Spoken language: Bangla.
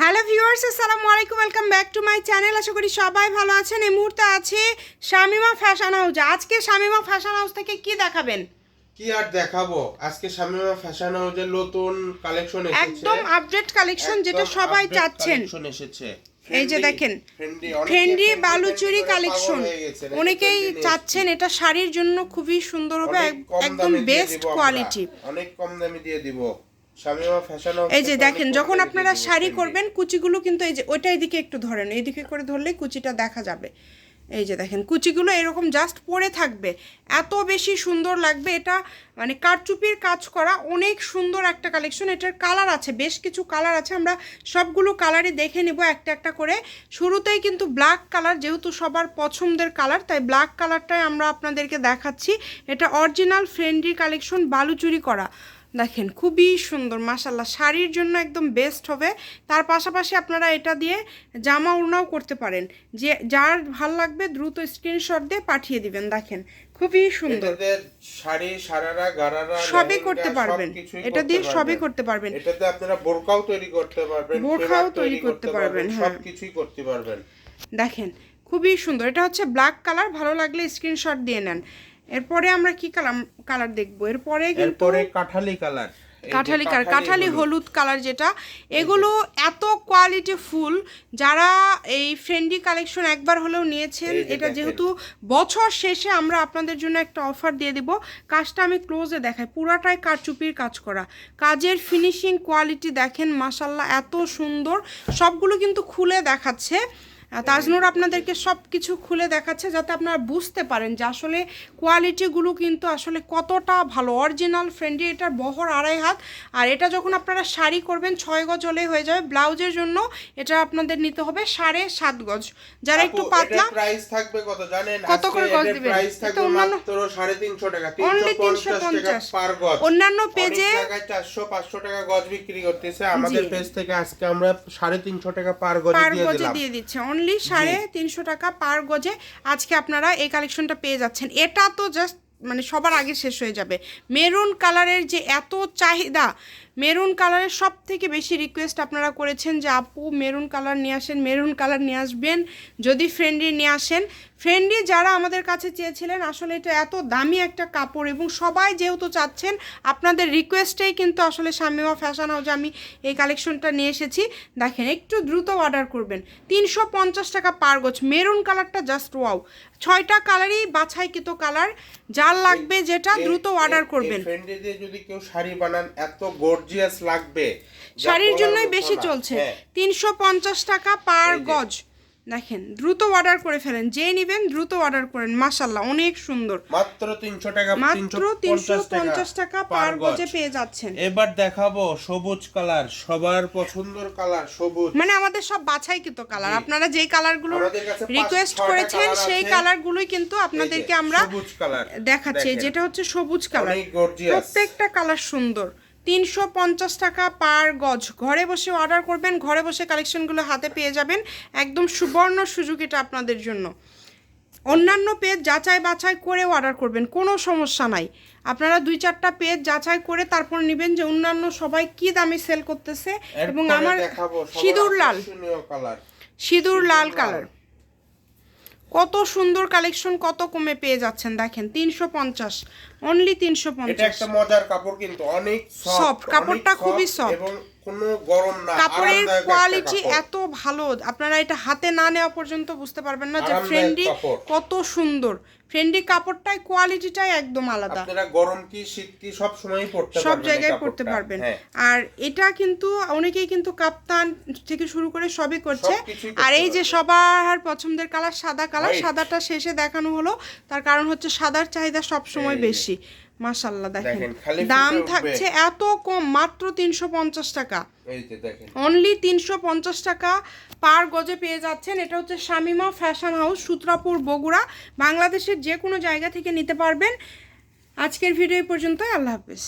হ্যালো ভিউয়ার্স আসসালামু আলাইকুম welcome back to my channel আশা করি সবাই ভালো আছেন এই মুহূর্তে আছে শামিমা ফ্যাশন হাউস আজকে শামিমা ফ্যাশন হাউস থেকে কি দেখাবেন কি আর দেখাবো? আজকে শামিমা ফ্যাশন হাউসের নতুন কালেকশন এসেছে। একদম আপডেট কালেকশন যেটা সবাই চাচ্ছেন। collection এসেছে। এই যে দেখেন trendy, বালুচুরি কালেকশন অনেকেই চাচ্ছেন এটা শাড়ির জন্য খুবই সুন্দর হবে একদম বেস্ট কোয়ালিটি অনেক কম দামে দিয়ে দিব। এই যে দেখেন যখন আপনারা শাড়ি করবেন কুচিগুলো কিন্তু এই যে ওইটা এদিকে একটু ধরেন এইদিকে করে ধরলেই কুচিটা দেখা যাবে। এই যে দেখেন কুচিগুলো এরকম জাস্ট পরে থাকবে। এত বেশি সুন্দর লাগবে এটা মানে কারচুপির কাজ করা অনেক সুন্দর একটা কালেকশন এটার কালার আছে বেশ কিছু কালার আছে আমরা সবগুলো কালারই দেখে নিব একটা একটা করে। শুরুতেই কিন্তু ব্ল্যাক কালার যেহেতু সবার পছন্দের কালার তাই ব্ল্যাক কালারটাই আমরা আপনাদেরকে দেখাচ্ছি। এটা অরিজিনাল ফ্রেন্ডলি কালেকশন বালুচুরি করা। দেখেন খুবই সুন্দর মাসাল্লাহ শাড়ির জন্য একদম বেস্ট হবে। তার পাশাপাশি আপনারা এটা দিয়ে জামা ওড়নাও করতে পারেন। যে যার ভালো লাগবে দ্রুত স্ক্রিনশট দিয়ে পাঠিয়ে দিবেন দেখেন। খুবই সুন্দর। শাড়ি সারারা গারারা সবই করতে পারবেন। এটা দিয়ে সবই করতে পারবেন। এটাতে আপনারা বোরকাও তৈরি করতে পারবেন বোরকাও তৈরি করতে পারবেন, হ্যাঁ। সবকিছুই করতে পারবেন। দেখেন খুবই সুন্দর। এটা হচ্ছে ব্ল্যাক কালার ভালো লাগলে স্ক্রিনশট দিয়ে নেন। এরপরে আমরা কি কালার কালার দেখব? এরপরে কিন্তু এরপরে কাঠালি কালার। কাঠালি কালার কাঠালি হলুদ। কালার যেটা এগুলো এত কোয়ালিটি ফুল যারা এই ফ্রেন্ডি কালেকশন একবার হলেও নিয়েছেন এটা যেহেতু বছর শেষে আমরা আপনাদের জন্য একটা অফার দিয়ে দিব। কাজটা আমি ক্লোজে দেখাই। পুরাটাই কারচুপির কাজ করা। কাজের ফিনিশিং কোয়ালিটি দেখেন মাসাল্লাহ এত সুন্দর। সবগুলো কিন্তু খুলে দেখাচ্ছে। তাজনুর আপনাদেরকে সব কিছু খুলে দেখাচ্ছে যাতে আপনারা বুঝতে পারেন যে আসলে কোয়ালিটিগুলো কিন্তু আসলে কতটা ভালো। অরিজিনাল ফ্রেন্ডলি এটার বহর আড়াই হাত। আর এটা যখন আপনারা শাড়ি করবেন ছয় গজ হলেই হয়ে যাবে। ব্লাউজের জন্য এটা আপনাদের নিতে হবে সাড়ে সাত গজ। যারা একটু পাতলা প্রাইস থাকবে কত জানেন? কত করে গজ দিবেন? প্রাইস থাকবে অন্যান্য- মাত্র 350 টাকা 350 টাকা পার গজ। অন্যান্য পেজে 400 500 টাকা গজ বিক্রি করতেছে। আমাদের পেজ থেকে আজকে আমরা 350 টাকা পার গজে পার দিয়ে দিচ্ছে। অনলি সাড়ে তিনশো টাকা পার গজে আজকে আপনারা এই কালেকশনটা পেয়ে যাচ্ছেন। এটা তো জাস্ট মানে সবার আগে শেষ হয়ে যাবে। মেরুন কালারের যে এত চাহিদা মেরুন কালারের সব থেকে বেশি রিকোয়েস্ট আপনারা করেছেন যে আপু মেরুন কালার নিয়ে আসেন মেরুন কালার নিয়ে আসবেন যদি ফ্রেন্ডলি নিয়ে আসেন। ফ্রেন্ডলি যারা আমাদের কাছে চেয়েছিলেন আসলে এটা এত দামি একটা কাপড় এবং সবাই যেহেতু চাচ্ছেন আপনাদের রিকোয়েস্টেই কিন্তু আসলে শামিমা ফ্যাশন হাউসে আমি এই কালেকশনটা নিয়ে এসেছি। দেখেন একটু দ্রুত অর্ডার করবেন। তিনশো পঞ্চাশ টাকা পার গোছ মেরুন কালারটা জাস্ট ওয়াও ছয়টা কালারই বাছাইকৃত কালার। যার লাগবে যেটা দ্রুত অর্ডার করবেন। দিয়ে যদি কেউ শাড়ি বানান এত গর্জিয়াস লাগবে। শাড়ির জন্যই বেশি চলছে। হ্যাঁ। তিনশো পঞ্চাশ টাকা পার গজ। দেখেন দ্রুত অর্ডার করে ফেলেন। যে নিবেন দ্রুত অর্ডার করেন। মাসাল্লাহ অনেক সুন্দর। মাত্র 300 টাকা মাত্র তিনশো পঞ্চাশ টাকা পার গজে। পেয়ে যাচ্ছেন। এবার দেখাবো সবুজ কালার সবার পছন্দের কালার সবুজ। মানে আমাদের সব বাছাইকৃত কালার। আপনারা যেই কালারগুলো রিকোয়েস্ট করেছেন সেই। কালারগুলোই কিন্তু আপনাদেরকে আমরা সবুজ কালার। দেখাচ্ছি। যেটা হচ্ছে সবুজ কালার। প্রত্যেকটা কালার সুন্দর। তিনশো পঞ্চাশ টাকা পার গজ। ঘরে বসে অর্ডার করবেন ঘরে বসে কালেকশনগুলো হাতে পেয়ে যাবেন। একদম সুবর্ণ সুযোগ এটা আপনাদের জন্য। অন্যান্য পেজ যাচাই বাছাই করে অর্ডার করবেন কোনো সমস্যা নাই। আপনারা দুই চারটা পেজ যাচাই করে তারপর নেবেন যে অন্যান্য সবাই কি দামে সেল করতেছে। এবং আমার সিঁদুর লাল। সিঁদুর লাল লাল। কালার কত সুন্দর কালেকশন কত কমে পেয়ে যাচ্ছেন দেখেন তিনশো পঞ্চাশ অনলি তিনশো এটা পঞ্চাশ একটা মজার কাপড় কিন্তু অনেক সফট কাপড়টা খুবই সফট এবং কোনো গরম না কাপড়ের কোয়ালিটি এত ভালো আপনারা এটা হাতে না নেওয়া পর্যন্ত বুঝতে পারবেন না যে ফ্রেন্ডি কত সুন্দর। ফ্রেন্ডি কাপড়টাই কোয়ালিটিটাই একদম আলাদা। আপনারা গরম কি শীত কি সব সময়ই পড়তে সব জায়গায়। পড়তে পারবেন। হ্যাঁ। আর এটা কিন্তু অনেকেই কিন্তু কাপ্তান থেকে শুরু করে সবই করছে। আর এই যে সবার পছন্দের কালার সাদা কালার সাদাটা শেষে দেখানো হলো। তার কারণ হচ্ছে সাদার চাহিদা সব সময় বেশি। মাশাল্লাহ দেখেন। দাম থাকছে এত কম মাত্র তিনশো পঞ্চাশ টাকা। অনলি তিনশো পঞ্চাশ টাকা পার গজে পেয়ে যাচ্ছেন। এটা হচ্ছে শামিমা ফ্যাশন হাউস সুত্রাপুর বগুড়া। বাংলাদেশের যে কোনো জায়গা থেকে নিতে পারবেন। আজকের ভিডিও পর্যন্ত আল্লাহ হাফেজ।